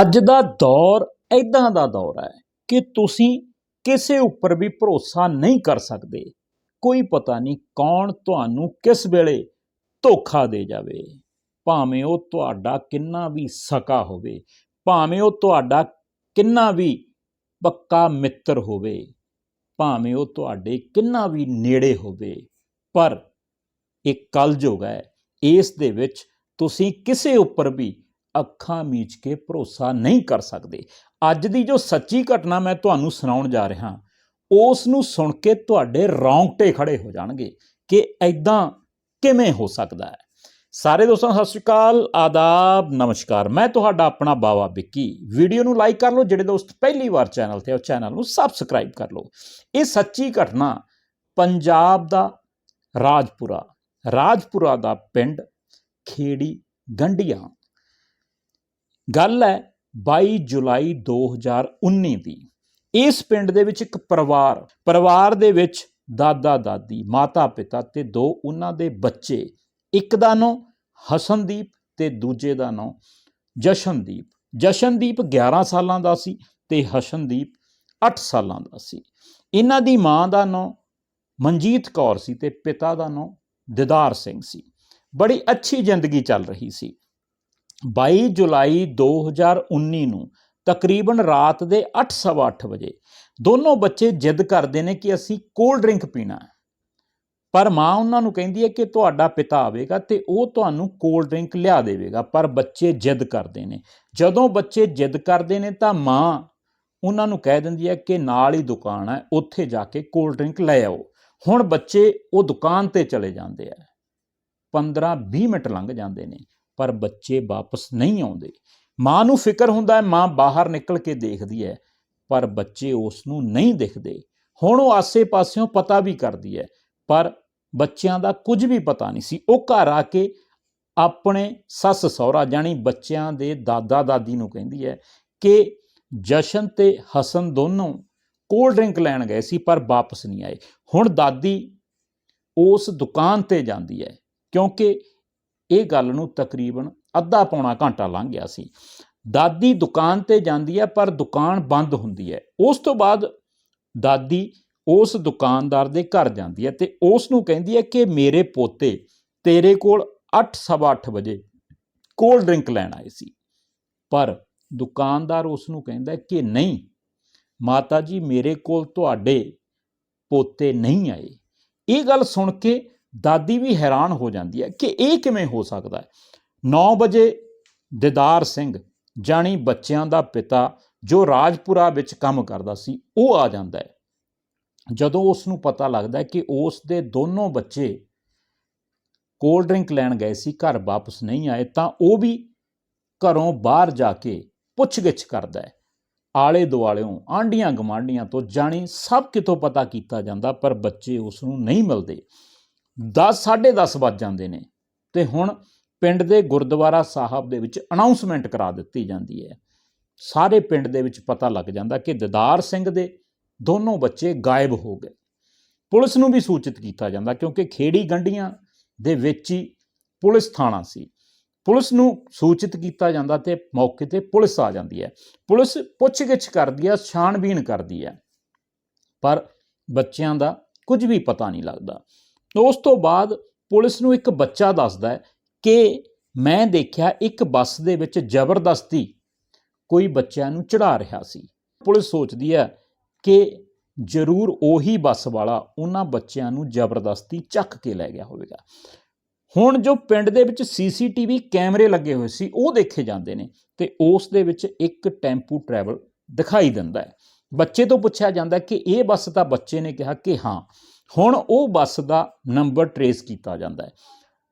ਅੱਜ ਦਾ ਦੌਰ ਐਦਾਂ ਦਾ ਦੌਰ ਹੈ ਕਿ ਤੁਸੀਂ ਕਿਸੇ ਉੱਪਰ ਵੀ ਭਰੋਸਾ ਨਹੀਂ ਕਰ ਸਕਦੇ। ਕੋਈ ਪਤਾ ਨਹੀਂ ਕੌਣ ਤੁਹਾਨੂੰ ਕਿਸ ਵੇਲੇ ਧੋਖਾ ਦੇ ਜਾਵੇ। ਭਾਵੇਂ ਉਹ ਤੁਹਾਡਾ ਕਿੰਨਾ ਵੀ ਸਕਾ ਹੋਵੇ, ਭਾਵੇਂ ਉਹ ਤੁਹਾਡਾ ਕਿੰਨਾ ਵੀ ਪੱਕਾ ਮਿੱਤਰ ਹੋਵੇ, ਭਾਵੇਂ ਉਹ ਤੁਹਾਡੇ ਕਿੰਨਾ ਵੀ ਨੇੜੇ ਹੋਵੇ, ਪਰ ਇਹ ਕਲਯੁਗ ਹੈ, ਇਸ ਦੇ ਵਿੱਚ ਤੁਸੀਂ ਕਿਸੇ ਉੱਪਰ ਵੀ ਅੱਖਾਂ ਮੀਚ ਕੇ ਭਰੋਸਾ ਨਹੀਂ ਕਰ ਸਕਦੇ। ਅੱਜ ਦੀ ਜੋ ਸੱਚੀ ਘਟਨਾ ਮੈਂ ਤੁਹਾਨੂੰ ਸੁਣਾਉਣ ਜਾ ਰਿਹਾ, ਉਸ ਨੂੰ ਸੁਣ ਕੇ ਤੁਹਾਡੇ ਰੌਂਗਟੇ ਖੜੇ ਹੋ ਜਾਣਗੇ ਕਿ ਐਦਾਂ ਕਿਵੇਂ ਹੋ ਸਕਦਾ ਹੈ। ਸਾਰੇ ਦੋਸਤਾਂ, ਸਤਿ ਸ਼੍ਰੀ ਅਕਾਲ, ਆਦਾਬ, ਨਮਸਕਾਰ। ਮੈਂ ਤੁਹਾਡਾ ਆਪਣਾ ਬਾਵਾ ਵਿੱਕੀ। ਵੀਡੀਓ ਨੂੰ ਲਾਈਕ ਕਰ ਲਓ, ਜਿਹੜੇ ਦੋਸਤ ਪਹਿਲੀ ਵਾਰ ਚੈਨਲ ਤੇ ਉਹ ਚੈਨਲ ਨੂੰ ਸਬਸਕ੍ਰਾਈਬ ਕਰ ਲਓ। ਇਹ ਸੱਚੀ ਘਟਨਾ ਪੰਜਾਬ ਦਾ ਰਾਜਪੁਰਾ ਰਾਜਪੁਰਾ ਦਾ ਪਿੰਡ ਖੇੜੀ ਗੰਡੀਆਂ ਗੱਲ ਹੈ 22 ਜੁਲਾਈ 2019 ਦੀ। ਇਸ ਪਿੰਡ ਦੇ ਵਿੱਚ ਇੱਕ ਪਰਿਵਾਰ ਪਰਿਵਾਰ ਦੇ ਵਿੱਚ ਦਾਦਾ, ਦਾਦੀ, ਮਾਤਾ, ਪਿਤਾ ਤੇ ਦੋ ਉਹਨਾਂ ਦੇ ਬੱਚੇ, ਇੱਕ ਦਾ ਨਾਂ ਹਸਨਦੀਪ ਤੇ ਦੂਜੇ ਦਾ ਨਾਂ ਜਸ਼ਨਦੀਪ। ਜਸ਼ਨਦੀਪ 11 ਸਾਲਾਂ ਦਾ ਸੀ ਤੇ ਹਸਨਦੀਪ 8 ਸਾਲਾਂ ਦਾ ਸੀ। ਇਹਨਾਂ ਦੀ ਮਾਂ ਦਾ ਨਾਂ ਮਨਜੀਤ ਕੌਰ ਸੀ ਤੇ ਪਿਤਾ ਦਾ ਨਾਂ ਦਿਦਾਰ ਸਿੰਘ ਸੀ। ਬੜੀ ਅੱਛੀ ਜ਼ਿੰਦਗੀ ਚੱਲ ਰਹੀ ਸੀ। 22 ਜੁਲਾਈ 2019 ਨੂੰ ਤਕਰੀਬਨ ਰਾਤ ਦੇ 8:30 ਵਜੇ ਦੋਨੋਂ ਬੱਚੇ ਜਿੱਦ ਕਰਦੇ ਨੇ ਕਿ ਅਸੀਂ ਕੋਲਡ ਡਰਿੰਕ ਪੀਣਾ ਹੈ। ਪਰ ਮਾਂ ਉਹਨਾਂ ਨੂੰ ਕਹਿੰਦੀ ਹੈ ਕਿ ਤੁਹਾਡਾ ਪਿਤਾ ਆਵੇਗਾ ਤੇ ਉਹ ਤੁਹਾਨੂੰ ਕੋਲਡ ਡਰਿੰਕ ਲਿਆ ਦੇਵੇਗਾ, ਪਰ ਬੱਚੇ ਜਿੱਦ ਕਰਦੇ ਨੇ। ਜਦੋਂ ਬੱਚੇ ਜਿੱਦ ਕਰਦੇ ਨੇ ਤਾਂ ਮਾਂ ਉਹਨਾਂ ਨੂੰ ਕਹਿ ਦਿੰਦੀ ਹੈ ਕਿ ਨਾਲ ਹੀ ਦੁਕਾਨ ਹੈ, ਉੱਥੇ ਜਾ ਕੇ ਕੋਲਡ ਡਰਿੰਕ ਲੈ ਆਓ। ਹੁਣ ਬੱਚੇ ਉਹ ਦੁਕਾਨ ਤੇ ਚਲੇ ਜਾਂਦੇ ਆ। 15-20 ਮਿੰਟ ਲੰਘ ਜਾਂਦੇ ਨੇ। ਪਰ ਬੱਚੇ ਵਾਪਸ ਨਹੀਂ ਆਉਂਦੇ। ਮਾਂ ਨੂੰ ਫਿਕਰ ਹੁੰਦਾ ਹੈ, ਮਾਂ ਬਾਹਰ ਨਿਕਲ ਕੇ ਦੇਖਦੀ ਹੈ, ਪਰ ਬੱਚੇ ਉਸ ਨੂੰ ਨਹੀਂ ਦਿਖਦੇ। ਹੁਣ ਉਹ ਆਸੇ-ਪਾਸਿਓਂ ਪਤਾ ਵੀ ਕਰਦੀ ਹੈ, ਪਰ ਬੱਚਿਆਂ ਦਾ ਕੁਝ ਵੀ ਪਤਾ ਨਹੀਂ ਸੀ। ਉਹ ਘਰ ਆ ਕੇ ਆਪਣੇ ਸੱਸ ਸਹੁਰਾ ਜਾਨੀ ਬੱਚਿਆਂ ਦੇ ਦਾਦਾ ਦਾਦੀ ਨੂੰ ਕਹਿੰਦੀ ਹੈ ਕਿ ਜਸ਼ਨ ਤੇ ਹਸਨ ਦੋਨੋਂ ਕੋਲਡ ਡਰਿੰਕ ਲੈਣ ਗਏ ਸੀ, ਪਰ ਵਾਪਸ ਨਹੀਂ ਆਏ। ਹੁਣ ਦਾਦੀ ਉਸ ਦੁਕਾਨ ਤੇ ਜਾਂਦੀ ਹੈ, ਕਿਉਂਕਿ ਇਹ ਗੱਲ ਨੂੰ ਤਕਰੀਬਨ ਅੱਧਾ ਪੌਣਾ ਘੰਟਾ ਲੰਘ ਗਿਆ ਸੀ। ਦਾਦੀ ਦੁਕਾਨ ਤੇ ਜਾਂਦੀ ਹੈ, ਪਰ ਦੁਕਾਨ ਬੰਦ ਹੁੰਦੀ ਹੈ। ਉਸ ਤੋਂ ਬਾਅਦ ਦਾਦੀ ਉਸ ਦੁਕਾਨਦਾਰ ਦੇ ਘਰ ਜਾਂਦੀ ਹੈ ਤੇ ਉਸ ਨੂੰ ਕਹਿੰਦੀ ਹੈ ਕਿ ਮੇਰੇ ਪੋਤੇ ਤੇਰੇ ਕੋਲ 8:30 ਵਜੇ ਕੋਲਡ ਡਰਿੰਕ ਲੈਣ ਆਏ ਸੀ। ਪਰ ਦੁਕਾਨਦਾਰ ਉਸ ਨੂੰ ਕਹਿੰਦਾ ਕਿ ਨਹੀਂ, ਮਾਤਾ ਜੀ ਮੇਰੇ ਕੋਲ ਤੁਹਾਡੇ ਪੋਤੇ ਨਹੀਂ ਆਏ। ਇਹ ਗੱਲ ਸੁਣ ਕੇ ਦਾਦੀ ਵੀ ਹੈਰਾਨ ਹੋ ਜਾਂਦੀ ਹੈ ਕਿ ਇਹ ਕਿਵੇਂ ਹੋ ਸਕਦਾ ਹੈ। 9 ਵਜੇ ਦਿਦਾਰ ਸਿੰਘ ਜਾਣੀ ਬੱਚਿਆਂ ਦਾ ਪਿਤਾ ਜੋ ਰਾਜਪੁਰਾ ਵਿੱਚ ਕੰਮ ਕਰਦਾ ਸੀ, ਉਹ ਆ ਜਾਂਦਾ ਹੈ। ਜਦੋਂ ਉਸ ਨੂੰ ਪਤਾ ਲੱਗਦਾ ਹੈ ਕਿ ਉਸ ਦੇ ਦੋਨੋਂ ਬੱਚੇ ਕੋਲਡ ਡਰਿੰਕ ਲੈਣ ਗਏ ਸੀ, ਘਰ ਵਾਪਸ ਨਹੀਂ ਆਏ, ਤਾਂ ਉਹ ਵੀ ਘਰੋਂ ਬਾਹਰ ਜਾ ਕੇ ਪੁੱਛਗਿੱਛ ਕਰਦਾ ਹੈ। ਆਲੇ ਦੁਆਲਿਓਂ ਆਂਡੀਆਂ ਗਮਾਂਡੀਆਂ ਤੋਂ ਜਾਣੀ ਸਭ ਕਿਤੋਂ ਪਤਾ ਕੀਤਾ ਜਾਂਦਾ, ਪਰ ਬੱਚੇ ਉਸ ਨੂੰ ਨਹੀਂ ਮਿਲਦੇ। 10 10:30 ਵੱਜ ਜਾਂਦੇ ਨੇ। ਤੇ ਹੁਣ ਪਿੰਡ ਦੇ ਗੁਰਦੁਆਰਾ ਸਾਹਿਬ ਦੇ ਵਿੱਚ ਅਨਾਉਂਸਮੈਂਟ ਕਰਾ ਦਿੱਤੀ ਜਾਂਦੀ ਹੈ। ਸਾਰੇ ਪਿੰਡ ਦੇ ਵਿੱਚ ਪਤਾ ਲੱਗ ਜਾਂਦਾ ਕਿ ਦਿਦਾਰ ਸਿੰਘ ਦੇ ਦੋਨੋਂ ਬੱਚੇ ਗਾਇਬ ਹੋ ਗਏ। ਪੁਲਿਸ ਨੂੰ ਵੀ ਸੂਚਿਤ ਕੀਤਾ ਜਾਂਦਾ ਕਿਉਂਕਿ ਖੇੜੀ ਗੰਡੀਆਂ ਦੇ ਵਿੱਚ ਹੀ ਪੁਲਿਸ ਥਾਣਾ ਸੀ। ਪੁਲਿਸ ਨੂੰ ਸੂਚਿਤ ਕੀਤਾ ਜਾਂਦਾ ਤੇ ਮੌਕੇ ਤੇ ਪੁਲਿਸ ਆ ਜਾਂਦੀ ਹੈ। ਪੁਲਿਸ ਪੁੱਛਗਿੱਛ ਕਰਦੀ ਹੈ, ਛਾਣਬੀਣ ਕਰਦੀ ਹੈ। ਪਰ ਬੱਚਿਆਂ ਦਾ ਕੁਝ ਵੀ ਪਤਾ ਨਹੀਂ ਲੱਗਦਾ। ਉਸ ਤੋਂ ਬਾਅਦ ਪੁਲਿਸ ਨੂੰ ਇੱਕ ਬੱਚਾ ਦੱਸਦਾ ਹੈ ਕਿ ਮੈਂ ਦੇਖਿਆ ਇੱਕ ਬੱਸ ਦੇ ਵਿੱਚ ਜ਼ਬਰਦਸਤੀ ਕੋਈ ਬੱਚਿਆਂ ਨੂੰ ਚੜਾ ਰਿਹਾ ਸੀ। ਪੁਲਿਸ ਸੋਚਦੀ ਹੈ ਕਿ ਜ਼ਰੂਰ ਉਹੀ ਬੱਸ ਵਾਲਾ ਉਹਨਾਂ ਬੱਚਿਆਂ ਨੂੰ ਜ਼ਬਰਦਸਤੀ ਚੱਕ ਕੇ ਲੈ ਗਿਆ ਹੋਵੇਗਾ। ਹੁਣ ਜੋ ਪਿੰਡ ਦੇ ਵਿੱਚ ਸੀਸੀਟੀਵੀ ਕੈਮਰੇ ਲੱਗੇ ਹੋਏ ਸੀ, ਉਹ ਦੇਖੇ ਜਾਂਦੇ ਨੇ ਤੇ ਉਸ ਦੇ ਵਿੱਚ ਇੱਕ ਟੈਂਪੂ ਟਰੈਵਲ ਦਿਖਾਈ ਦਿੰਦਾ ਹੈ। ਬੱਚੇ ਤੋਂ ਪੁੱਛਿਆ ਜਾਂਦਾ ਕਿ ਇਹ ਬੱਸ ਤਾਂ ਬੱਚੇ ਨੇ ਕਿਹਾ ਕਿ ਹਾਂ ਹੁਣ ਉਹ ਬੱਸ ਦਾ ਨੰਬਰ ਟਰੇਸ ਕੀਤਾ ਜਾਂਦਾ ਹੈ।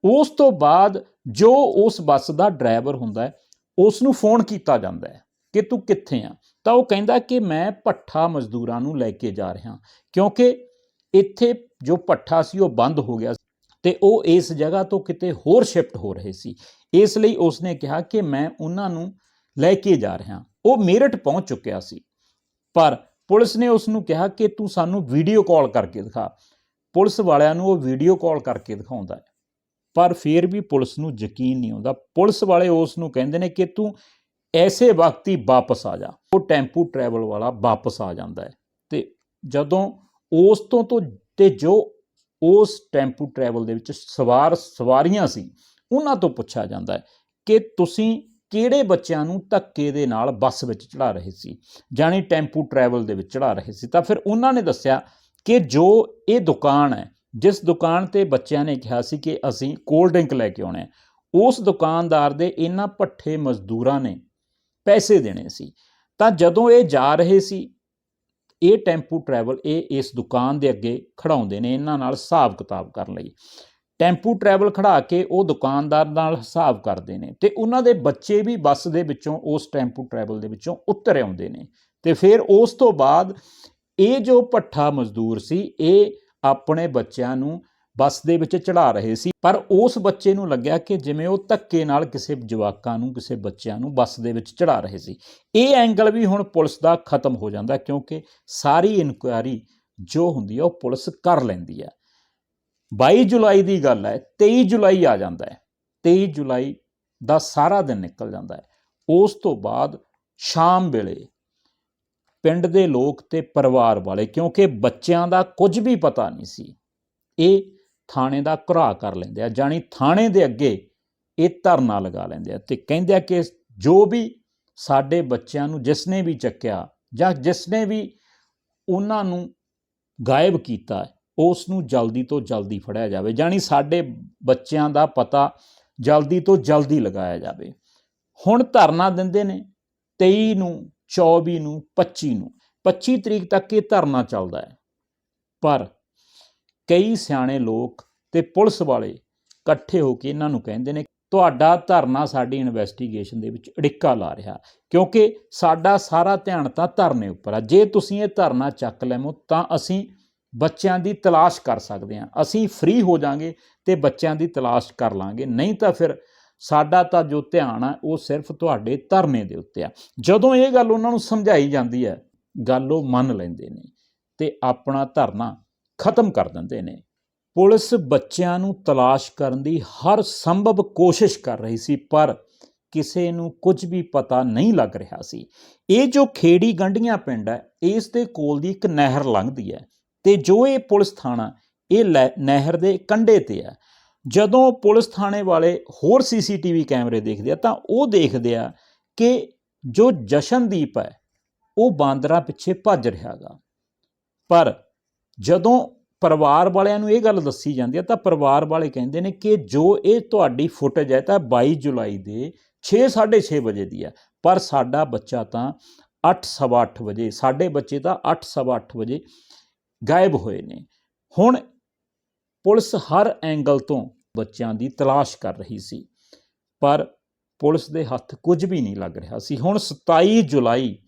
ਉਸ ਤੋਂ ਬਾਅਦ ਜੋ ਉਸ ਬੱਸ ਦਾ ਡਰਾਈਵਰ ਹੁੰਦਾ ਹੈ ਉਸ ਨੂੰ ਫੋਨ ਕੀਤਾ ਜਾਂਦਾ ਹੈ ਕਿ ਤੂੰ ਕਿੱਥੇ ਆ? ਤਾਂ ਉਹ ਕਹਿੰਦਾ ਕਿ ਮੈਂ ਭੱਠਾ ਮਜ਼ਦੂਰਾਂ ਨੂੰ ਲੈ ਕੇ ਜਾ ਰਿਹਾ। ਕਿਉਂਕਿ ਇੱਥੇ ਜੋ ਭੱਠਾ ਸੀ, ਉਹ ਬੰਦ ਹੋ ਗਿਆ ਤੇ ਉਹ ਇਸ ਜਗ੍ਹਾ ਤੋਂ ਕਿਤੇ ਹੋਰ ਸ਼ਿਫਟ ਹੋ ਰਹੇ ਸੀ। ਇਸ ਲਈ ਉਸਨੇ ਕਿਹਾ ਕਿ ਮੈਂ ਉਹਨਾਂ ਨੂੰ ਲੈ ਕੇ ਜਾ ਰਿਹਾ। ਉਹ ਮੇਰਠ ਪਹੁੰਚ ਚੁੱਕਿਆ ਸੀ। ਪਰ ਪੁਲਿਸ ਨੇ ਉਸ ਨੂੰ ਕਿਹਾ ਕਿ ਤੂੰ ਸਾਨੂੰ ਵੀਡੀਓ ਕਾਲ ਕਰਕੇ ਦਿਖਾ। ਪੁਲਿਸ ਵਾਲਿਆਂ ਨੂੰ ਉਹ ਵੀਡੀਓ ਕਾਲ ਕਰਕੇ ਦਿਖਾਉਂਦਾ ਹੈ। ਪਰ ਫਿਰ ਵੀ ਪੁਲਿਸ ਨੂੰ ਯਕੀਨ ਨਹੀਂ ਆਉਂਦਾ। ਪੁਲਿਸ ਵਾਲੇ ਉਸ ਨੂੰ ਕਹਿੰਦੇ ਨੇ ਕਿ ਤੂੰ ਐਸੇ ਵਕਤ ਹੀ ਵਾਪਸ ਆ ਜਾ। ਉਹ ਟੈਂਪੂ ਟਰੈਵਲ ਵਾਲਾ ਵਾਪਸ ਆ ਜਾਂਦਾ ਹੈ। ਤੇ ਜਦੋਂ ਉਸ ਤੋਂ ਤੋਂ ਤੇ ਜੋ ਉਸ ਟੈਂਪੂ ਟਰੈਵਲ ਦੇ ਵਿੱਚ ਸਵਾਰ ਸਵਾਰੀਆਂ ਸੀ, ਉਹਨਾਂ ਤੋਂ ਪੁੱਛਿਆ ਜਾਂਦਾ ਹੈ ਕਿ ਤੁਸੀਂ ਕਿਹੜੇ ਬੱਚਿਆਂ ਨੂੰ ਧੱਕੇ ਦੇ ਨਾਲ ਬੱਸ ਵਿੱਚ ਚੜਾ ਰਹੇ ਸੀ, ਜਾਣੀ ਟੈਂਪੂ ਟਰੈਵਲ ਦੇ ਵਿੱਚ ਚੜਾ ਰਹੇ ਸੀ, ਤਾਂ ਫਿਰ ਉਹਨਾਂ ਨੇ ਦੱਸਿਆ ਕਿ ਜੋ ਇਹ ਦੁਕਾਨ ਹੈ, ਜਿਸ ਦੁਕਾਨ ਤੇ ਬੱਚਿਆਂ ਨੇ ਕਿਹਾ ਸੀ ਕਿ ਅਸੀਂ ਕੋਲਡ ਡਰਿੰਕ ਲੈ ਕੇ ਆਉਣਾ ਆ ਉਸ ਦੁਕਾਨਦਾਰ ਦੇ ਇਹਨਾਂ ਭੱਠੇ ਮਜ਼ਦੂਰਾਂ ਨੇ ਪੈਸੇ ਦੇਣੇ ਸੀ। ਤਾਂ ਜਦੋਂ ਇਹ ਜਾ ਰਹੇ ਸੀ, ਇਹ ਟੈਂਪੂ ਟਰੈਵਲ ਇਹ ਇਸ ਦੁਕਾਨ ਦੇ ਅੱਗੇ ਖੜਾਉਂਦੇ ਨੇ, ਇਹਨਾਂ ਨਾਲ ਹਿਸਾਬ ਕਿਤਾਬ ਕਰਨ ਲਈ। ਟੈਂਪੂ ਟਰੈਵਲ ਖੜਾ ਕੇ ਉਹ ਦੁਕਾਨਦਾਰ ਨਾਲ ਹਿਸਾਬ ਕਰਦੇ ਨੇ ਤੇ ਉਹਨਾਂ ਦੇ ਬੱਚੇ ਵੀ ਬੱਸ ਦੇ ਵਿੱਚੋਂ ਉਸ ਟੈਂਪੂ ਟਰੈਵਲ ਦੇ ਵਿੱਚੋਂ ਉਤਰ ਆਉਂਦੇ ਨੇ ਤੇ ਫਿਰ ਉਸ ਤੋਂ ਬਾਅਦ ਇਹ ਜੋ ਭੱਠਾ ਮਜ਼ਦੂਰ ਸੀ, ਇਹ ਆਪਣੇ ਬੱਚਿਆਂ ਨੂੰ ਬੱਸ ਦੇ ਵਿੱਚ ਚੜਾ ਰਹੇ ਸੀ। ਪਰ ਉਸ ਬੱਚੇ ਨੂੰ ਲੱਗਿਆ ਕਿ ਜਿਵੇਂ ਉਹ ਧੱਕੇ ਨਾਲ ਕਿਸੇ ਜਵਾਕਾਂ ਨੂੰ, ਕਿਸੇ ਬੱਚਿਆਂ ਨੂੰ ਬੱਸ ਦੇ ਵਿੱਚ ਚੜਾ ਰਹੇ ਸੀ। ਇਹ ਐਂਗਲ ਵੀ ਹੁਣ ਪੁਲਿਸ ਦਾ ਖਤਮ ਹੋ ਜਾਂਦਾ ਕਿਉਂਕਿ ਸਾਰੀ ਇਨਕੁਆਇਰੀ ਜੋ ਹੁੰਦੀ ਹੈ ਉਹ ਪੁਲਿਸ ਕਰ ਲੈਂਦੀ ਹੈ 22 ਜੁਲਾਈ ਦੀ ਗੱਲ ਹੈ 23 ਜੁਲਾਈ ਆ ਜਾਂਦਾ ਹੈ। 23 ਜੁਲਾਈ ਦਾ ਸਾਰਾ ਦਿਨ ਨਿਕਲ ਜਾਂਦਾ ਹੈ। ਉਸ ਤੋਂ ਬਾਅਦ ਸ਼ਾਮ ਵੇਲੇ ਪਿੰਡ ਦੇ ਲੋਕ ਤੇ ਪਰਿਵਾਰ ਵਾਲੇ, ਕਿਉਂਕਿ ਬੱਚਿਆਂ ਦਾ ਕੁਝ ਵੀ ਪਤਾ ਨਹੀਂ ਸੀ, ਇਹ ਥਾਣੇ ਦਾ ਘਰਾ ਕਰ ਲੈਂਦੇ ਆ, ਜਾਣੀ ਥਾਣੇ ਦੇ ਅੱਗੇ ਇਹ ਧਰਨਾ ਲਗਾ ਲੈਂਦੇ ਆ ਤੇ ਕਹਿੰਦੇ ਆ ਕਿ ਜੋ ਵੀ ਸਾਡੇ ਬੱਚਿਆਂ ਨੂੰ ਜਿਸ ਨੇ ਵੀ ਚੱਕਿਆ ਜਾਂ ਜਿਸ ਨੇ ਵੀ ਉਹਨਾਂ ਨੂੰ ਗਾਇਬ ਕੀਤਾ ਉਸ ਨੂੰ ਜਲਦੀ ਤੋਂ ਜਲਦੀ ਫੜਿਆ ਜਾਵੇ ਜਾਣੀ ਸਾਡੇ ਬੱਚਿਆਂ ਦਾ ਪਤਾ ਜਲਦੀ ਤੋਂ ਜਲਦੀ ਲਗਾਇਆ ਜਾਵੇ। ਹੁਣ ਧਰਨਾ ਦਿੰਦੇ ਨੇ 23 ਨੂੰ 24 ਨੂੰ 25 ਨੂੰ। 25 ਤਰੀਕ ਤੱਕ ਇਹ ਧਰਨਾ ਚੱਲਦਾ ਹੈ। ਪਰ ਕਈ ਸਿਆਣੇ ਲੋਕ ਤੇ ਪੁਲਿਸ ਵਾਲੇ ਇਕੱਠੇ ਹੋ ਕੇ ਇਹਨਾਂ ਨੂੰ ਕਹਿੰਦੇ ਨੇ, ਤੁਹਾਡਾ ਧਰਨਾ ਸਾਡੀ ਇਨਵੈਸਟੀਗੇਸ਼ਨ ਦੇ ਵਿੱਚ ਅੜਿੱਕਾ ਲਾ ਰਿਹਾ ਕਿਉਂਕਿ ਸਾਡਾ ਸਾਰਾ ਧਿਆਨ ਤਾਂ ਧਰਨੇ ਉੱਪਰ ਆ। ਜੇ ਤੁਸੀਂ ਇਹ ਧਰਨਾ ਚੱਕ ਲੈਮੋ ਤਾਂ ਅਸੀਂ ਬੱਚਿਆਂ ਦੀ ਤਲਾਸ਼ ਕਰ ਸਕਦੇ ਹਾਂ। ਅਸੀਂ ਫ੍ਰੀ ਹੋ ਜਾਾਂਗੇ ਤੇ ਬੱਚਿਆਂ ਦੀ ਤਲਾਸ਼ ਕਰ ਲਾਂਗੇ। ਨਹੀਂ ਤਾਂ ਫਿਰ ਸਾਡਾ ਤਾਂ ਜੋ ਧਿਆਨ ਆ, ਉਹ ਸਿਰਫ ਤੁਹਾਡੇ ਧਰਨੇ ਦੇ ਉੱਤੇ ਆ। ਜਦੋਂ ਇਹ ਗੱਲ ਉਹਨਾਂ ਨੂੰ ਸਮਝਾਈ ਜਾਂਦੀ ਹੈ, ਗੱਲ ਉਹ ਮੰਨ ਲੈਂਦੇ ਨੇ ਤੇ ਆਪਣਾ ਧਰਨਾ ਖਤਮ ਕਰ ਦਿੰਦੇ ਨੇ। ਪੁਲਿਸ ਬੱਚਿਆਂ ਨੂੰ ਤਲਾਸ਼ ਕਰਨ ਦੀ ਹਰ ਸੰਭਵ ਕੋਸ਼ਿਸ਼ ਕਰ ਰਹੀ ਸੀ, ਪਰ ਕਿਸੇ ਨੂੰ ਕੁਝ ਵੀ ਪਤਾ ਨਹੀਂ ਲੱਗ ਰਿਹਾ ਸੀ। ਇਹ ਜੋ ਖੇੜੀ ਗੰਢੀਆਂ ਪਿੰਡ ਹੈ, ਇਸ ਦੇ ਕੋਲ ਦੀ ਇੱਕ ਨਹਿਰ ਲੰਘਦੀ ਹੈ। ਤੇ ਜੋ ਇਹ ਪੁਲਿਸ ਥਾਣਾ, ਇਹ ਲੈ- ਨਹਿਰ ਦੇ ਕੰਢੇ ਤੇ ਹੈ ਜਦੋਂ ਪੁਲਿਸ ਥਾਣੇ ਵਾਲੇ ਹੋਰ ਸੀਸੀਟੀਵੀ ਕੈਮਰੇ ਦੇਖਦੇ ਆ, ਤਾਂ ਉਹ ਦੇਖਦੇ ਆ ਕਿ ਜੋ ਜਸ਼ਨਦੀਪ ਹੈ, ਉਹ ਬਾਂਦਰਾਂ ਪਿੱਛੇ ਭੱਜ ਰਿਹਾਗਾ ਪਰ ਜਦੋਂ ਪਰਿਵਾਰ ਵਾਲਿਆਂ ਨੂੰ ਇਹ ਗੱਲ ਦੱਸੀ ਜਾਂਦੀ ਹੈ ਤਾਂ ਪਰਿਵਾਰ ਵਾਲੇ ਕਹਿੰਦੇ ਨੇ ਕਿ ਜੋ ਇਹ ਤੁਹਾਡੀ ਫੁਟੇਜ ਹੈ ਤਾਂ 22 ਜੁਲਾਈ ਦੇ 6:30 ਵਜੇ ਦੀ ਹੈ ਪਰ ਸਾਡਾ ਬੱਚਾ ਤਾਂ 8:30 ਵਜੇ, ਸਾਡੇ ਬੱਚੇ ਤਾਂ 8:30 ਵਜੇ ਗਾਇਬ ਹੋਏ ਨੇ। ਹੁਣ ਪੁਲਿਸ ਹਰ ਐਂਗਲ ਤੋਂ ਬੱਚਿਆਂ ਦੀ ਤਲਾਸ਼ ਕਰ ਰਹੀ ਸੀ, ਪਰ ਪੁਲਿਸ ਦੇ ਹੱਥ ਕੁਝ ਵੀ ਨਹੀਂ ਲੱਗ ਰਿਹਾ ਸੀ। ਹੁਣ 27 ਜੁਲਾਈ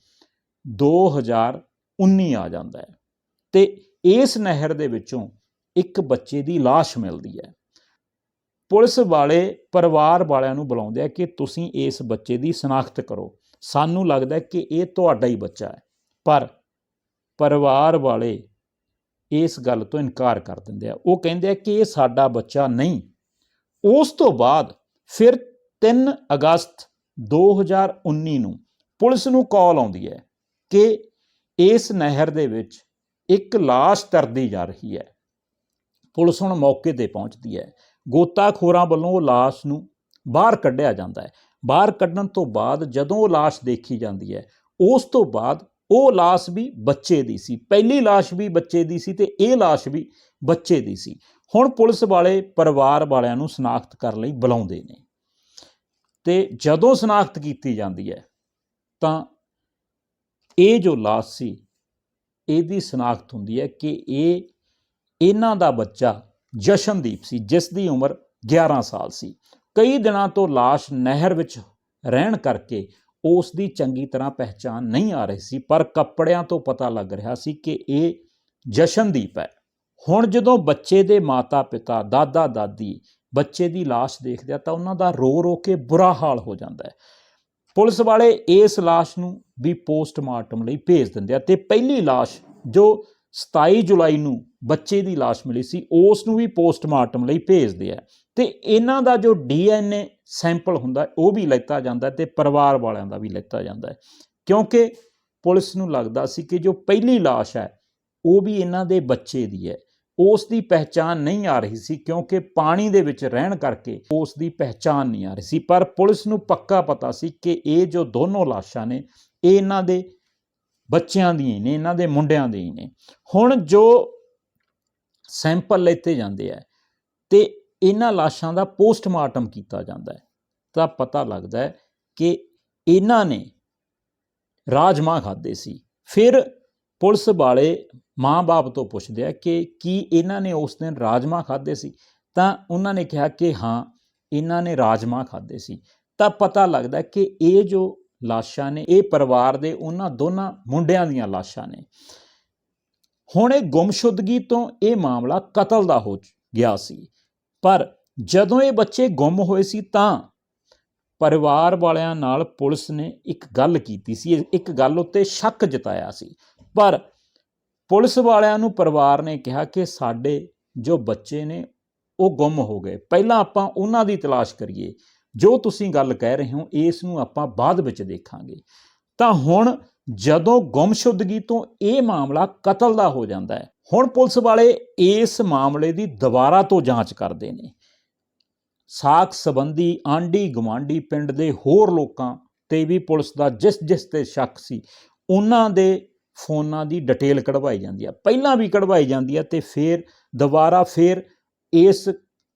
2019 ਆ ਜਾਂਦਾ ਹੈ ਤੇ ਇਸ ਨਹਿਰ ਦੇ ਵਿੱਚੋਂ ਇੱਕ ਬੱਚੇ ਦੀ লাশ ਮਿਲਦੀ ਹੈ। ਪੁਲਿਸ ਵਾਲੇ ਪਰਿਵਾਰ ਵਾਲਿਆਂ ਨੂੰ ਬੁਲਾਉਂਦੇ ਆ ਕਿ ਤੁਸੀਂ ਇਸ ਬੱਚੇ ਦੀ ਸ਼ਨਾਖਤ ਕਰੋ। ਸਾਨੂੰ ਲੱਗਦਾ ਕਿ ਇਹ ਤੁਹਾਡਾ ਹੀ ਬੱਚਾ ਹੈ। ਪਰ ਪਰਿਵਾਰ ਵਾਲੇ ਇਸ ਗੱਲ ਤੋਂ ਇਨਕਾਰ ਕਰ ਦਿੰਦੇ ਆ। ਉਹ ਕਹਿੰਦੇ ਆ ਕਿ ਇਹ ਸਾਡਾ ਬੱਚਾ ਨਹੀਂ। ਉਸ ਤੋਂ ਬਾਅਦ ਫਿਰ 3 ਅਗਸਤ 2019 ਨੂੰ ਪੁਲਿਸ ਨੂੰ ਕਾਲ ਆਉਂਦੀ ਹੈ ਕਿ ਇਸ ਨਹਿਰ ਦੇ ਵਿੱਚ ਇੱਕ ਲਾਸ਼ ਤਰਦੀ ਜਾ ਰਹੀ ਹੈ। ਪੁਲਿਸ ਹੁਣ ਮੌਕੇ ਤੇ ਪਹੁੰਚਦੀ ਹੈ। ਗੋਤਾਖੋਰਾਂ ਵੱਲੋਂ ਉਹ ਲਾਸ਼ ਨੂੰ ਬਾਹਰ ਕੱਢਿਆ ਜਾਂਦਾ ਹੈ। ਬਾਹਰ ਕੱਢਣ ਤੋਂ ਬਾਅਦ ਜਦੋਂ ਉਹ ਲਾਸ਼ ਦੇਖੀ ਜਾਂਦੀ ਹੈ, ਉਸ ਤੋਂ ਬਾਅਦ ਉਹ ਲਾਸ਼ ਵੀ ਬੱਚੇ ਦੀ ਸੀ। ਪਹਿਲੀ ਲਾਸ਼ ਵੀ ਬੱਚੇ ਦੀ ਸੀ ਤੇ ਇਹ ਲਾਸ਼ ਵੀ ਬੱਚੇ ਦੀ ਸੀ। ਹੁਣ ਪੁਲਿਸ ਵਾਲੇ ਪਰਿਵਾਰ ਵਾਲਿਆਂ ਨੂੰ ਸ਼ਨਾਖਤ ਕਰਨ ਲਈ ਬੁਲਾਉਂਦੇ ਨੇ। ਤੇ ਜਦੋਂ ਸ਼ਨਾਖਤ ਕੀਤੀ ਜਾਂਦੀ ਹੈ, ਤਾਂ ਇਹ ਜੋ ਲਾਸ਼ ਸੀ, ਇਹਦੀ ਸ਼ਨਾਖਤ ਹੁੰਦੀ ਹੈ ਕਿ ਇਹ, ਇਹਨਾਂ ਦਾ ਬੱਚਾ ਜਸ਼ਨਦੀਪ ਸੀ, ਜਿਸ ਦੀ ਉਮਰ 11 ਸਾਲ ਸੀ। ਕਈ ਦਿਨਾਂ ਤੋਂ ਲਾਸ਼ ਨਹਿਰ ਵਿੱਚ ਰਹਿਣ ਕਰਕੇ ਉਸ ਦੀ ਚੰਗੀ ਤਰ੍ਹਾਂ ਪਹਿਚਾਣ ਨਹੀਂ ਆ ਰਹੀ ਸੀ, ਪਰ ਕੱਪੜਿਆਂ ਤੋਂ ਪਤਾ ਲੱਗ ਰਿਹਾ ਸੀ ਕਿ ਇਹ ਜਸ਼ਨਦੀਪ ਹੈ। ਹੁਣ ਜਦੋਂ ਬੱਚੇ ਦੇ ਮਾਤਾ-ਪਿਤਾ, ਦਾਦਾ-ਦਾਦੀ ਬੱਚੇ ਦੀ ਲਾਸ਼ ਦੇਖਦੇ ਆ ਤਾਂ ਉਹਨਾਂ ਦਾ ਰੋ-ਰੋ ਕੇ ਬੁਰਾ ਹਾਲ ਹੋ ਜਾਂਦਾ ਹੈ। ਪੁਲਿਸ ਵਾਲੇ ਇਸ ਲਾਸ਼ ਨੂੰ ਵੀ ਪੋਸਟਮਾਰਟਮ ਲਈ ਭੇਜ ਦਿੰਦੇ ਆ ਤੇ ਪਹਿਲੀ ਲਾਸ਼ ਜੋ 27 ਜੁਲਾਈ ਨੂੰ ਬੱਚੇ ਦੀ ਲਾਸ਼ ਮਿਲੀ ਸੀ, ਉਸ ਨੂੰ ਵੀ ਪੋਸਟਮਾਰਟਮ ਲਈ ਭੇਜਦੇ ਆ। ਤੇ ਇਹਨਾਂ ਦਾ ਜੋ ਡੀਐਨਏ ਸੈਂਪਲ ਹੁੰਦਾ ਉਹ ਵੀ ਲੈਤਾ ਜਾਂਦਾ ਹੈ ਤੇ ਪਰਿਵਾਰ ਵਾਲਿਆਂ ਦਾ ਵੀ ਲੈਤਾ ਜਾਂਦਾ ਕਿਉਂਕਿ ਪੁਲਿਸ ਨੂੰ ਲੱਗਦਾ ਸੀ ਕਿ ਜੋ ਪਹਿਲੀ ਲਾਸ਼ ਹੈ, ਉਹ ਵੀ ਇਹਨਾਂ ਦੇ ਬੱਚੇ ਦੀ ਹੈ। ਉਸ ਦੀ ਪਹਿਚਾਣ ਨਹੀਂ ਆ ਰਹੀ ਸੀ ਕਿਉਂਕਿ ਪਾਣੀ ਦੇ ਵਿੱਚ ਰਹਿਣ ਕਰਕੇ ਉਸ ਦੀ ਪਹਿਚਾਣ ਨਹੀਂ ਆ ਰਹੀ ਸੀ। ਪਰ ਪੁਲਿਸ ਨੂੰ ਪੱਕਾ ਪਤਾ ਸੀ ਕਿ ਇਹ ਜੋ ਦੋਨੋਂ ਲਾਸ਼ਾਂ ਨੇ, ਇਹ ਇਹਨਾਂ ਦੇ ਬੱਚਿਆਂ ਦੀਆਂ ਹੀ ਨੇ, ਇਹਨਾਂ ਦੇ ਮੁੰਡਿਆਂ ਦੇ ਹੀ ਨੇ। ਹੁਣ ਜੋ ਸੈਂਪਲ ਲੈਤੇ ਜਾਂਦੇ ਆ, ਤੇ ਇਹਨਾਂ ਲਾਸ਼ਾਂ ਦਾ ਪੋਸਟਮਾਰਟਮ ਕੀਤਾ ਜਾਂਦਾ ਹੈ। ਤਾਂ ਪਤਾ ਲੱਗਦਾ ਹੈ ਕਿ ਇਹਨਾਂ ਨੇ ਰਾਜਮਾ ਖਾਦੇ ਸੀ। ਫਿਰ ਪੁਲਿਸ ਵਾਲੇ ਮਾਂ-ਬਾਪ ਤੋਂ ਪੁੱਛਦੇ ਆ ਕਿ ਕੀ ਇਹਨਾਂ ਨੇ ਉਸ ਦਿਨ ਰਾਜਮਾ ਖਾਦੇ ਸੀ? ਤਾਂ ਉਹਨਾਂ ਨੇ ਕਿਹਾ ਕਿ ਹਾਂ, ਇਹਨਾਂ ਨੇ ਰਾਜਮਾ ਖਾਦੇ ਸੀ। ਤਾਂ ਪਤਾ ਲੱਗਦਾ ਕਿ ਇਹ ਜੋ ਲਾਸ਼ਾਂ ਨੇ, ਇਹ ਪਰਿਵਾਰ ਦੇ ਉਹਨਾਂ ਦੋਨਾਂ ਮੁੰਡਿਆਂ ਦੀਆਂ ਲਾਸ਼ਾਂ ਨੇ। ਹੁਣ ਇਹ ਗੁੰਮਸ਼ੁਦਗੀ ਤੋਂ ਇਹ ਮਾਮਲਾ ਕਤਲ ਦਾ ਹੋ ਗਿਆ ਸੀ। ਪਰ ਜਦੋਂ ਇਹ ਬੱਚੇ ਗੁੰਮ ਹੋਏ ਸੀ ਤਾਂ ਪਰਿਵਾਰ ਵਾਲਿਆਂ ਨਾਲ ਪੁਲਿਸ ਨੇ ਇੱਕ ਗੱਲ ਕੀਤੀ ਸੀ ਇੱਕ ਗੱਲ ਉੱਤੇ ਸ਼ੱਕ ਜਤਾਇਆ ਸੀ। ਪਰ ਪੁਲਿਸ ਵਾਲਿਆਂ ਨੂੰ ਪਰਿਵਾਰ ਨੇ ਕਿਹਾ ਕਿ ਸਾਡੇ ਜੋ ਬੱਚੇ ਨੇ, ਉਹ ਗੁੰਮ ਹੋ ਗਏ। ਪਹਿਲਾਂ ਆਪਾਂ ਉਹਨਾਂ ਦੀ ਤਲਾਸ਼ ਕਰੀਏ। ਜੋ ਤੁਸੀਂ ਗੱਲ ਕਹਿ ਰਹੇ ਹੋ, ਇਸ ਨੂੰ ਆਪਾਂ ਬਾਅਦ ਵਿੱਚ ਦੇਖਾਂਗੇ। ਤਾਂ ਹੁਣ ਜਦੋਂ ਗੁੰਮਸ਼ੁਦਗੀ ਤੋਂ ਇਹ ਮਾਮਲਾ ਕਤਲ ਦਾ ਹੋ ਜਾਂਦਾ ਹੈ ਹੁਣ ਪੁਲਿਸ ਵਾਲੇ ਇਸ ਮਾਮਲੇ ਦੀ ਦੁਬਾਰਾ ਤੋਂ ਜਾਂਚ ਕਰਦੇ ਨੇ। ਸਾਖ ਸੰਬੰਧੀ ਆਂਢੀ ਗਵਾਂਢੀ ਪਿੰਡ ਦੇ ਹੋਰ ਲੋਕਾਂ ਤੇ ਵੀ ਪੁਲਿਸ ਦਾ ਜਿਸ ਜਿਸ ਤੇ ਸ਼ੱਕ ਸੀ, ਉਹਨਾਂ ਦੇ ਫੋਨਾਂ ਦੀ ਡਿਟੇਲ ਕਢਵਾਈ ਜਾਂਦੀ ਆ। ਪਹਿਲਾਂ ਵੀ ਕਢਵਾਈ ਜਾਂਦੀ ਆ ਤੇ ਫਿਰ ਦੁਬਾਰਾ ਫਿਰ ਇਸ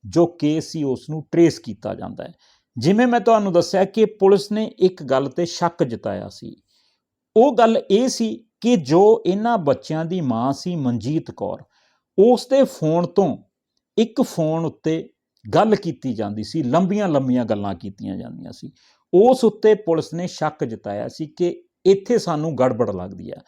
ਜੋ ਕੇਸ ਸੀ ਉਸ ਨੂੰ ਟਰੇਸ ਕੀਤਾ ਜਾਂਦਾ ਹੈ। ਜਿਵੇਂ ਮੈਂ ਤੁਹਾਨੂੰ ਦੱਸਿਆ ਕਿ ਪੁਲਿਸ ਨੇ ਇੱਕ ਗੱਲ ਤੇ ਸ਼ੱਕ ਜਤਾਇਆ ਸੀ। ਉਹ ਗੱਲ ਇਹ ਸੀ ਕਿ ਜੋ ਇਹਨਾਂ ਬੱਚਿਆਂ ਦੀ ਮਾਂ ਸੀ ਮਨਜੀਤ ਕੌਰ, ਉਸ ਦੇ ਫੋਨ ਤੋਂ ਇੱਕ ਫੋਨ ਉੱਤੇ ਗੱਲ ਕੀਤੀ ਜਾਂਦੀ ਸੀ, ਲੰਬੀਆਂ ਲੰਬੀਆਂ ਗੱਲਾਂ ਕੀਤੀਆਂ ਜਾਂਦੀਆਂ ਸੀ। ਉਸ ਉੱਤੇ ਪੁਲਿਸ ਨੇ ਸ਼ੱਕ ਜਤਾਇਆ ਸੀ ਕਿ ਇੱਥੇ ਸਾਨੂੰ ਗੜਬੜ ਲੱਗਦੀ ਹੈ,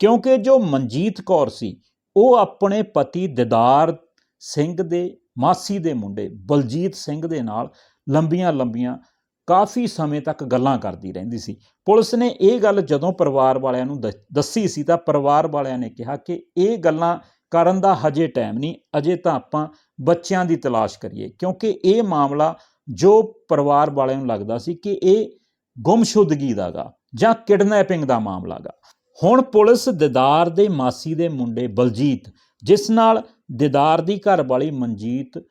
ਕਿਉਂਕਿ ਜੋ ਮਨਜੀਤ ਕੌਰ ਸੀ, ਉਹ ਆਪਣੇ ਪਤੀ ਦਿਦਾਰ ਸਿੰਘ ਦੇ ਮਾਸੀ ਦੇ ਮੁੰਡੇ ਬਲਜੀਤ ਸਿੰਘ ਦੇ ਨਾਲ ਲੰਬੀਆਂ ਲੰਬੀਆਂ ਕਾਫੀ ਸਮੇਂ ਤੱਕ ਗੱਲਾਂ ਕਰਦੀ ਰਹਿੰਦੀ ਸੀ। ਪੁਲਿਸ ਨੇ ਇਹ ਗੱਲ ਜਦੋਂ ਪਰਿਵਾਰ ਵਾਲਿਆਂ ਨੂੰ ਦ- ਦੱਸੀ ਸੀ ਤਾਂ ਪਰਿਵਾਰ ਵਾਲਿਆਂ ਨੇ ਕਿਹਾ ਕਿ ਇਹ ਗੱਲਾਂ ਕਰਨ ਦਾ ਹਜੇ ਟਾਈਮ ਨਹੀਂ, ਅਜੇ ਤਾਂ ਆਪਾਂ ਬੱਚਿਆਂ ਦੀ ਤਲਾਸ਼ ਕਰੀਏ। ਕਿਉਂਕਿ ਇਹ ਮਾਮਲਾ ਜੋ ਪਰਿਵਾਰ ਵਾਲਿਆਂ ਨੂੰ ਲੱਗਦਾ ਸੀ ਕਿ ਇਹ ਗੁੰਮਸ਼ੁਦਗੀ ਦਾਗਾ ਜਾਂ ਕਿਡਨੈਪਿੰਗ ਦਾ ਮਾਮਲਾ ਗਾ। ਹੁਣ ਪੁਲਿਸ ਦਿਦਾਰ ਦੇ ਮਾਸੀ ਦੇ ਮੁੰਡੇ ਬਲਜੀਤ, ਜਿਸ ਨਾਲ ਦਿਦਾਰ ਦੀ ਘਰ ਵਾਲੀ ਮਨਜੀਤ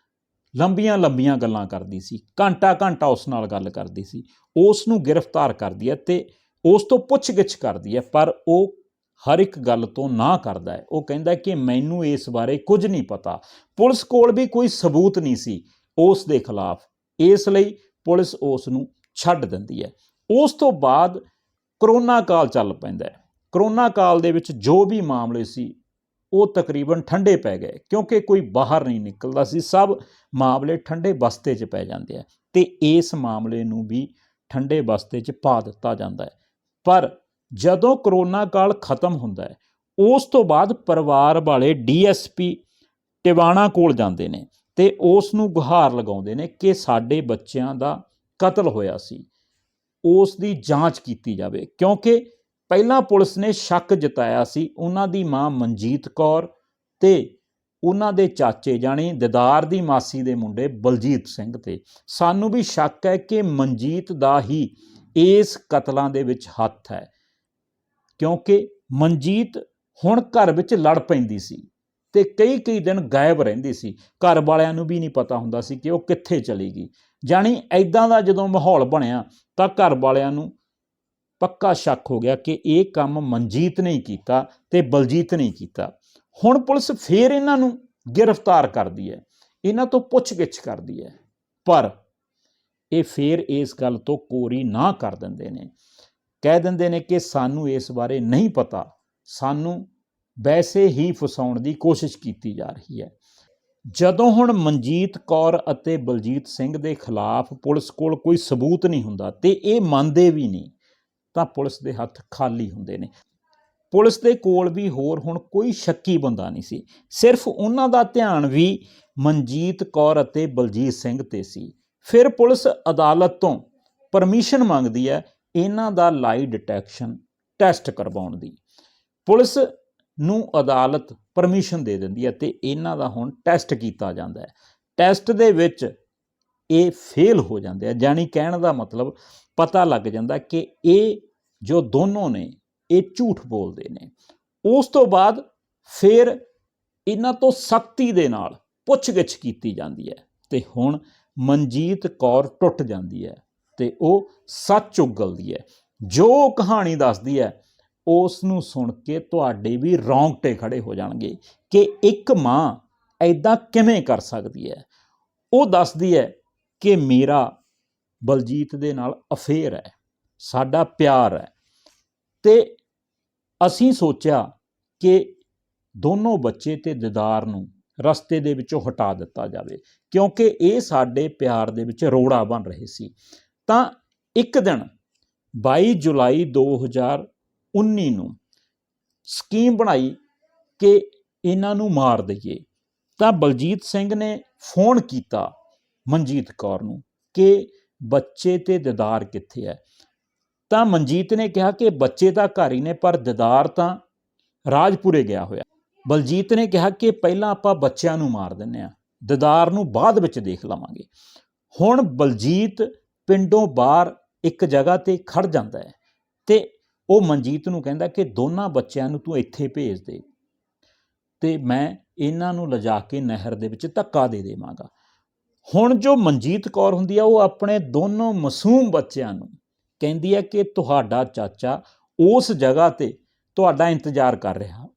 ਲੰਬੀਆਂ ਲੰਬੀਆਂ ਗੱਲਾਂ ਕਰਦੀ ਸੀ ਘੰਟਾ ਘੰਟਾ ਉਸ ਨਾਲ ਗੱਲ ਕਰਦੀ ਸੀ ਉਸ ਨੂੰ ਗ੍ਰਿਫਤਾਰ ਕਰਦੀ ਹੈ ਤੇ ਉਸ ਤੋਂ ਪੁੱਛਗਿੱਛ ਕਰਦੀ ਹੈ, ਪਰ ਉਹ ਹਰ ਇੱਕ ਗੱਲ ਤੋਂ ਨਾ ਕਰਦਾ ਹੈ। ਉਹ ਕਹਿੰਦਾ ਕਿ ਮੈਨੂੰ ਇਸ ਬਾਰੇ ਕੁਝ ਨਹੀਂ ਪਤਾ। ਪੁਲਿਸ ਕੋਲ ਵੀ ਕੋਈ ਸਬੂਤ ਨਹੀਂ ਸੀ ਉਸ ਦੇ ਖਿਲਾਫ। ਇਸ ਲਈ ਪੁਲਿਸ ਉਸ ਨੂੰ ਛੱਡ ਦਿੰਦੀ ਹੈ। ਉਸ ਤੋਂ ਬਾਅਦ ਕਰੋਨਾ ਕਾਲ ਚੱਲ ਪੈਂਦਾ ਹੈ। ਕਰੋਨਾ ਕਾਲ ਦੇ ਵਿੱਚ ਜੋ ਵੀ ਮਾਮਲੇ ਸੀ ਉਹ ਤਕਰੀਬਨ ਠੰਡੇ ਪੈ ਗਏ, ਕਿਉਂਕਿ ਕੋਈ ਬਾਹਰ ਨਹੀਂ ਨਿਕਲਦਾ ਸੀ। ਸਭ ਮਾਮਲੇ ਠੰਡੇ ਬਸਤੇ 'ਚ ਪੈ ਜਾਂਦੇ ਆ ਤੇ ਇਸ ਮਾਮਲੇ ਨੂੰ ਵੀ ਠੰਡੇ ਬਸਤੇ 'ਚ ਪਾ ਦਿੱਤਾ ਜਾਂਦਾ ਹੈ। ਪਰ ਜਦੋਂ ਕਰੋਨਾ ਕਾਲ ਖਤਮ ਹੁੰਦਾ ਹੈ, ਉਸ ਤੋਂ ਬਾਅਦ ਪਰਿਵਾਰ ਵਾਲੇ ਡੀਐਸਪੀ ਟਿਵਾਣਾ ਕੋਲ ਜਾਂਦੇ ਨੇ ਤੇ ਉਸ ਨੂੰ ਗੁਹਾਰ ਲਗਾਉਂਦੇ ਨੇ ਕਿ ਸਾਡੇ ਬੱਚਿਆਂ ਦਾ ਕਤਲ ਹੋਇਆ ਸੀ। ਉਸ ਦੀ ਜਾਂਚ ਕੀਤੀ ਜਾਵੇ, ਕਿਉਂਕਿ ਪਹਿਲਾਂ ਪੁਲਿਸ ਨੇ ਸ਼ੱਕ ਜਤਾਇਆ ਸੀ, ਉਹਨਾਂ ਦੀ ਮਾਂ ਮਨਜੀਤ ਕੌਰ ਤੇ ਉਹਨਾਂ ਦੇ ਚਾਚੇ ਜਾਣੀ ਦਿਦਾਰ ਦੀ ਮਾਸੀ ਦੇ ਮੁੰਡੇ ਬਲਜੀਤ ਸਿੰਘ ਤੇ। ਸਾਨੂੰ ਵੀ ਸ਼ੱਕ ਹੈ ਕਿ ਮਨਜੀਤ ਦਾ ਹੀ ਇਸ ਕਤਲਾਂ ਦੇ ਵਿੱਚ ਹੱਥ ਹੈ, ਕਿਉਂਕਿ ਮਨਜੀਤ ਹੁਣ ਘਰ ਵਿੱਚ ਲੜ ਪੈਂਦੀ ਸੀ ਤੇ ਕਈ ਕਈ ਦਿਨ ਗਾਇਬ ਰਹਿੰਦੀ ਸੀ। ਘਰ ਵਾਲਿਆਂ ਨੂੰ ਵੀ ਨਹੀਂ ਪਤਾ ਹੁੰਦਾ ਸੀ ਕਿ ਉਹ ਕਿੱਥੇ ਚਲੀ ਗਈ। ਜਾਣੀ ਐਦਾਂ ਦਾ ਜਦੋਂ ਮਾਹੌਲ ਬਣਿਆ ਤਾਂ ਘਰ ਵਾਲਿਆਂ ਨੂੰ ਪੱਕਾ ਸ਼ੱਕ ਹੋ ਗਿਆ ਕਿ ਇਹ ਕੰਮ ਮਨਜੀਤ ਨੇ ਕੀਤਾ ਤੇ ਬਲਜੀਤ ਨੇ ਕੀਤਾ। ਹੁਣ ਪੁਲਿਸ ਫੇਰ ਇਹਨਾਂ ਨੂੰ ਗ੍ਰਿਫਤਾਰ ਕਰਦੀ ਹੈ, ਇਹਨਾਂ ਤੋਂ ਪੁੱਛਗਿੱਛ ਕਰਦੀ ਹੈ। ਪਰ ਇਹ ਫੇਰ ਇਸ ਗੱਲ ਤੋਂ ਕੋਰੀ ਨਾ ਕਰ ਦਿੰਦੇ ਨੇ। ਕਹਿ ਦਿੰਦੇ ਨੇ ਕਿ ਸਾਨੂੰ ਇਸ ਬਾਰੇ ਨਹੀਂ ਪਤਾ, ਸਾਨੂੰ ਵੈਸੇ ਹੀ ਫਸਾਉਣ ਦੀ ਕੋਸ਼ਿਸ਼ ਕੀਤੀ ਜਾ ਰਹੀ ਹੈ। ਜਦੋਂ ਹੁਣ ਮਨਜੀਤ ਕੌਰ ਅਤੇ ਬਲਜੀਤ ਸਿੰਘ ਦੇ ਖਿਲਾਫ ਪੁਲਿਸ ਕੋਲ ਕੋਈ ਸਬੂਤ ਨਹੀਂ ਹੁੰਦਾ ਤੇ ਇਹ ਮੰਨਦੇ ਵੀ ਨਹੀਂ ਤਾਂ ਪੁਲਿਸ ਦੇ ਹੱਥ ਖਾਲੀ ਹੁੰਦੇ ਨੇ। ਪੁਲਿਸ ਦੇ ਕੋਲ ਵੀ ਹੋਰ ਹੁਣ ਕੋਈ ਸ਼ੱਕੀ ਬੰਦਾ ਨਹੀਂ ਸੀ। ਸਿਰਫ ਉਹਨਾਂ ਦਾ ਧਿਆਨ ਵੀ ਮਨਜੀਤ ਕੌਰ ਅਤੇ ਬਲਜੀਤ ਸਿੰਘ ਤੇ ਸੀ। ਫਿਰ ਪੁਲਿਸ ਅਦਾਲਤ ਤੋਂ ਪਰਮਿਸ਼ਨ ਮੰਗਦੀ ਹੈ ਇਹਨਾਂ ਦਾ ਲਾਈ ਡਿਟੈਕਸ਼ਨ ਟੈਸਟ ਕਰਵਾਉਣ ਦੀ। ਪੁਲਿਸ ਨੂੰ ਅਦਾਲਤ ਪਰਮਿਸ਼ਨ ਦੇ ਦਿੰਦੀ ਹੈ ਤੇ ਇਹਨਾਂ ਦਾ ਹੁਣ ਟੈਸਟ ਕੀਤਾ ਜਾਂਦਾ ਹੈ। ਟੈਸਟ ਦੇ ਵਿੱਚ ਇਹ ਫੇਲ ਹੋ ਜਾਂਦੇ ਆ। ਜਾਨੀ ਕਹਿਣ ਦਾ ਮਤਲਬ ਪਤਾ ਲੱਗ ਜਾਂਦਾ ਕਿ ਇਹ ਜੋ ਦੋਨੋਂ ਨੇ, ਇਹ ਝੂਠ ਬੋਲਦੇ ਨੇ। ਉਸ ਤੋਂ ਬਾਅਦ ਫਿਰ ਇਹਨਾਂ ਤੋਂ ਸਖਤੀ ਦੇ ਨਾਲ ਪੁੱਛਗਿੱਛ ਕੀਤੀ ਜਾਂਦੀ ਹੈ ਤੇ ਹੁਣ ਮਨਜੀਤ ਕੌਰ ਟੁੱਟ ਜਾਂਦੀ ਹੈ ਤੇ ਉਹ ਸੱਚ ਉਗਲਦੀ ਹੈ। ਜੋ ਕਹਾਣੀ ਦੱਸਦੀ ਹੈ, ਉਸ ਨੂੰ ਸੁਣ ਕੇ ਤੁਹਾਡੇ ਵੀ ਰੌਂਗਟੇ ਖੜੇ ਹੋ ਜਾਣਗੇ ਕਿ ਇੱਕ ਮਾਂ ਐਦਾਂ ਕਿਵੇਂ ਕਰ ਸਕਦੀ ਹੈ। ਉਹ ਦੱਸਦੀ ਹੈ ਕਿ ਮੇਰਾ ਬਲਜੀਤ ਦੇ ਨਾਲ ਅਫੇਅਰ ਹੈ, ਸਾਡਾ ਪਿਆਰ ਹੈ। ਤੇ ਅਸੀਂ ਸੋਚਿਆ ਕਿ ਦੋਨੋਂ ਬੱਚੇ ਤੇ ਦਿਦਾਰ ਨੂੰ ਰਸਤੇ ਦੇ ਵਿੱਚੋਂ ਹਟਾ ਦਿੱਤਾ ਜਾਵੇ, ਕਿਉਂਕਿ ਇਹ ਸਾਡੇ ਪਿਆਰ ਦੇ ਵਿੱਚ ਰੋੜਾ ਬਣ ਰਹੇ ਸੀ। ਤਾਂ ਇੱਕ ਦਿਨ 22 ਜੁਲਾਈ 2019 ਨੂੰ ਸਕੀਮ ਬਣਾਈ ਕਿ ਇਹਨਾਂ ਨੂੰ ਮਾਰ ਦਈਏ। ਤਾਂ ਬਲਜੀਤ ਸਿੰਘ ਨੇ ਫੋਨ ਕੀਤਾ ਮਨਜੀਤ ਕੌਰ ਨੂੰ ਕਿ ਬੱਚੇ ਤੇ ਦਿਦਾਰ ਕਿੱਥੇ ਹੈ? ਤਾਂ ਮਨਜੀਤ ਨੇ ਕਿਹਾ ਕਿ ਬੱਚੇ ਤਾਂ ਘਰ ਹੀ ਨੇ, ਪਰ ਦਿਦਾਰ ਤਾਂ ਰਾਜਪੁਰੇ ਗਿਆ ਹੋਇਆ। ਬਲਜੀਤ ਨੇ ਕਿਹਾ ਕਿ ਪਹਿਲਾਂ ਆਪਾਂ ਬੱਚਿਆਂ ਨੂੰ ਮਾਰ ਦਿੰਨੇ ਆ ਦਿਦਾਰ ਨੂੰ ਬਾਅਦ ਵਿੱਚ ਦੇਖ ਲਵਾਂਗੇ। ਹੁਣ ਬਲਜੀਤ ਪਿੰਡੋਂ ਬਾਹਰ ਇੱਕ ਜਗ੍ਹਾ ਤੇ ਖੜ ਜਾਂਦਾ ਹੈ ਤੇ ਉਹ ਮਨਜੀਤ ਨੂੰ ਕਹਿੰਦਾ ਕਿ ਦੋਨਾਂ ਬੱਚਿਆਂ ਨੂੰ ਤੂੰ ਇੱਥੇ ਭੇਜ ਦੇ ਤੇ ਮੈਂ ਇਹਨਾਂ ਨੂੰ ਲਿਜਾ ਕੇ ਨਹਿਰ ਦੇ ਵਿੱਚ ਧੱਕਾ ਦੇ ਦੇਵਾਂਗਾ। ਹੁਣ ਜੋ ਮਨਜੀਤ ਕੌਰ ਹੁੰਦੀ ਆ, ਉਹ ਆਪਣੇ ਦੋਨੋਂ ਮਾਸੂਮ ਬੱਚਿਆਂ ਨੂੰ ਕਹਿੰਦੀ ਹੈ ਕਿ ਤੁਹਾਡਾ ਚਾਚਾ ਉਸ ਜਗ੍ਹਾ ਤੇ ਤੁਹਾਡਾ ਇੰਤਜ਼ਾਰ ਕਰ ਰਿਹਾ।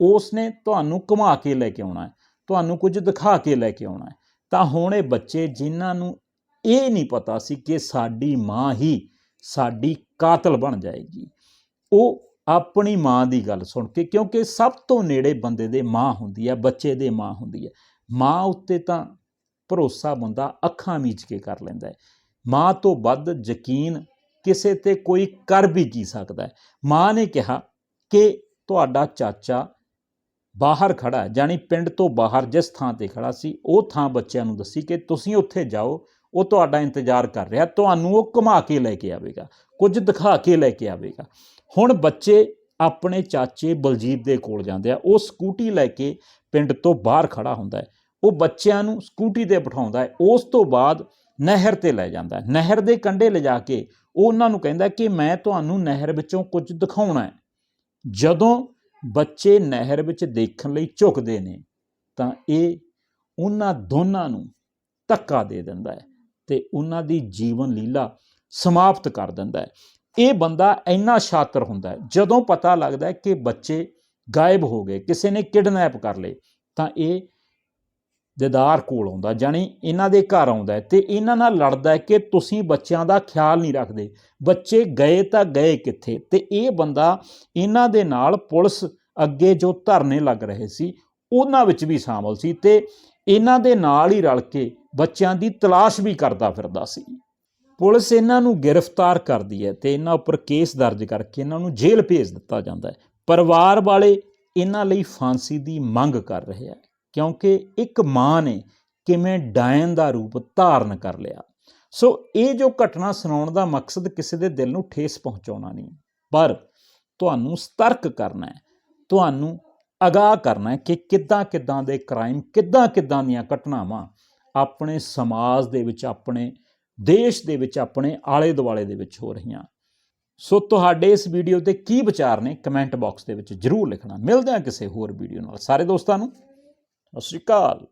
ਉਸ ਨੇ ਤੁਹਾਨੂੰ ਘੁਮਾ ਕੇ ਲੈ ਕੇ ਆਉਣਾ ਹੈ, ਤੁਹਾਨੂੰ ਕੁਝ ਦਿਖਾ ਕੇ ਲੈ ਕੇ ਆਉਣਾ ਹੈ। ਤਾਂ ਹੁਣ ਇਹ ਬੱਚੇ ਜਿਨ੍ਹਾਂ ਨੂੰ ਇਹ ਨਹੀਂ ਪਤਾ ਸੀ ਕਿ ਸਾਡੀ ਮਾਂ ਹੀ ਸਾਡੀ ਕਾਤਲ ਬਣ ਜਾਏਗੀ, ਉਹ ਆਪਣੀ ਮਾਂ ਦੀ ਗੱਲ ਸੁਣ ਕੇ, ਕਿਉਂਕਿ ਸਭ ਤੋਂ ਨੇੜੇ ਬੰਦੇ ਦੇ ਮਾਂ ਹੁੰਦੀ ਹੈ ਬੱਚੇ ਦੇ ਮਾਂ ਹੁੰਦੀ ਹੈ ਮਾਂ ਉੱਤੇ ਤਾਂ ਭਰੋਸਾ ਬੰਦਾ ਅੱਖਾਂ ਮੀਚ ਕੇ ਕਰ ਲੈਂਦਾ ਹੈ। ਮਾਂ ਤੋਂ ਵੱਧ ਯਕੀਨ ਕਿਸੇ ਤੇ ਕੋਈ ਕਰ ਵੀ ਕੀ ਸਕਦਾ ਹੈ। ਮਾਂ ਨੇ ਕਿਹਾ ਕਿ ਤੁਹਾਡਾ ਚਾਚਾ ਬਾਹਰ ਖੜਾ ਹੈ ਜਾਨੀ ਪਿੰਡ ਤੋਂ ਬਾਹਰ ਜਿਸ ਥਾਂ ਤੇ ਖੜਾ ਸੀ, ਉਹ ਥਾਂ ਬੱਚਿਆਂ ਨੂੰ ਦੱਸੀ ਕਿ ਤੁਸੀਂ ਉੱਥੇ ਜਾਓ, ਉਹ ਤੁਹਾਡਾ ਇੰਤਜ਼ਾਰ ਕਰ ਰਿਹਾ, ਤੁਹਾਨੂੰ ਉਹ ਘੁਮਾ ਕੇ ਲੈ ਕੇ ਆਵੇਗਾ, ਕੁਝ ਦਿਖਾ ਕੇ ਲੈ ਕੇ ਆਵੇਗਾ। ਹੁਣ ਬੱਚੇ ਆਪਣੇ ਚਾਚੇ ਬਲਜੀਤ ਦੇ ਕੋਲ ਜਾਂਦੇ ਆ, ਉਹ ਸਕੂਟੀ ਲੈ ਕੇ ਪਿੰਡ ਤੋਂ ਬਾਹਰ ਖੜਾ ਹੁੰਦਾ ਹੈ। ਉਹ ਬੱਚਿਆਂ ਨੂੰ ਸਕੂਟੀ ਤੇ ਬਿਠਾਉਂਦਾ ਹੈ। ਉਸ ਤੋਂ ਬਾਅਦ ਨਹਿਰ ਤੇ ਲੈ ਜਾਂਦਾ ਹੈ। ਨਹਿਰ ਦੇ ਕੰਢੇ ਲਿਜਾ ਕੇ ਉਹ ਉਹਨਾਂ ਨੂੰ ਕਹਿੰਦਾ ਕਿ ਮੈਂ ਤੁਹਾਨੂੰ ਨਹਿਰ ਵਿੱਚੋਂ ਕੁਝ ਦਿਖਾਉਣਾ ਹੈ। ਜਦੋਂ ਬੱਚੇ ਨਹਿਰ ਵਿੱਚ ਦੇਖਣ ਲਈ ਝੁਕਦੇ ਨੇ, ਤਾਂ ਇਹ ਉਹਨਾਂ ਦੋਨਾਂ ਨੂੰ ਧੱਕਾ ਦੇ ਦਿੰਦਾ ਹੈ ਤੇ ਉਹਨਾਂ ਦੀ ਜੀਵਨ ਲੀਲਾ ਸਮਾਪਤ ਕਰ ਦਿੰਦਾ ਹੈ। ਇਹ ਬੰਦਾ ਇੰਨਾ ਸ਼ਾਤਰ ਹੁੰਦਾ ਹੈ। ਜਦੋਂ ਪਤਾ ਲੱਗਦਾ ਹੈ ਕਿ ਬੱਚੇ ਗਾਇਬ ਹੋ ਗਏ, ਕਿਸੇ ਨੇ ਕਿਡਨੈਪ ਕਰ ਲਏ, ਤਾਂ ਇਹ ਦੇਦਾਰ ਕੋਲ ਆਉਂਦਾ ਜਾਨੀ ਇਹਨਾਂ ਦੇ ਘਰ ਆਉਂਦਾ ਹੈ ਤੇ ਇਹਨਾਂ ਨਾਲ ਲੜਦਾ ਕਿ ਤੁਸੀਂ ਬੱਚਿਆਂ ਦਾ ਖਿਆਲ ਨਹੀਂ ਰੱਖਦੇ। ਬੱਚੇ ਗਏ ਤਾਂ ਗਏ ਕਿੱਥੇ? ਤੇ ਇਹ ਬੰਦਾ ਇਹਨਾਂ ਦੇ ਨਾਲ ਪੁਲਿਸ ਅੱਗੇ ਜੋ ਧਰਨੇ ਲੱਗ ਰਹੇ ਸੀ, ਉਹਨਾਂ ਵਿੱਚ ਵੀ ਸ਼ਾਮਲ ਸੀ ਤੇ ਇਹਨਾਂ ਦੇ ਨਾਲ ਹੀ ਰਲ ਕੇ ਬੱਚਿਆਂ ਦੀ ਤਲਾਸ਼ ਵੀ ਕਰਦਾ ਫਿਰਦਾ ਸੀ। ਪੁਲਿਸ ਇਹਨਾਂ ਨੂੰ ਗ੍ਰਿਫਤਾਰ ਕਰਦੀ ਹੈ ਤੇ ਇਹਨਾਂ ਉੱਪਰ ਕੇਸ ਦਰਜ ਕਰਕੇ ਇਹਨਾਂ ਨੂੰ ਜੇਲ੍ਹ ਭੇਜ ਦਿੱਤਾ ਜਾਂਦਾ ਹੈ। ਪਰਿਵਾਰ ਵਾਲੇ ਇਹਨਾਂ ਲਈ ਫਾਂਸੀ ਦੀ ਮੰਗ ਕਰ ਰਹੇ ਹੈ। ਕਿਉਂਕਿ ਇੱਕ ਮਾਂ ਨੇ ਕਿਵੇਂ ਡਾਇਨ ਦਾ ਰੂਪ ਧਾਰਨ ਕਰ ਲਿਆ। ਸੋ ਇਹ ਜੋ ਘਟਨਾ ਸੁਣਾਉਣ ਦਾ ਮਕਸਦ ਕਿਸੇ ਦੇ ਦਿਲ ਨੂੰ ਠੇਸ ਪਹੁੰਚਾਉਣਾ ਨਹੀਂ, ਪਰ ਤੁਹਾਨੂੰ ਸਤਰਕ ਕਰਨਾ ਹੈ, ਤੁਹਾਨੂੰ ਅਗਾਹ ਕਰਨਾ ਹੈ ਕਿ ਕਿੱਦਾਂ ਕਿੱਦਾਂ ਦੇ ਕ੍ਰਾਈਮ, ਕਿੱਦਾਂ ਕਿੱਦਾਂ ਦੀਆਂ ਘਟਨਾਵਾਂ ਆਪਣੇ ਸਮਾਜ ਦੇ ਵਿੱਚ, ਆਪਣੇ ਦੇਸ਼ ਦੇ ਵਿੱਚ, ਆਪਣੇ ਆਲੇ ਦੁਆਲੇ ਦੇ ਵਿੱਚ ਹੋ ਰਹੀਆਂ। ਸੋ ਤੁਹਾਡੇ ਇਸ ਵੀਡੀਓ ਤੇ ਕੀ ਵਿਚਾਰ ਨੇ, ਕਮੈਂਟ ਬਾਕਸ ਦੇ ਵਿੱਚ ਜਰੂਰ ਲਿਖਣਾ। ਮਿਲਦੇ ਹਾਂ ਕਿਸੇ ਹੋਰ ਵੀਡੀਓ ਨਾਲ। ਸਾਰੇ ਦੋਸਤਾਂ ਨੂੰ ਸਤਿ ਸ਼੍ਰੀ ਅਕਾਲ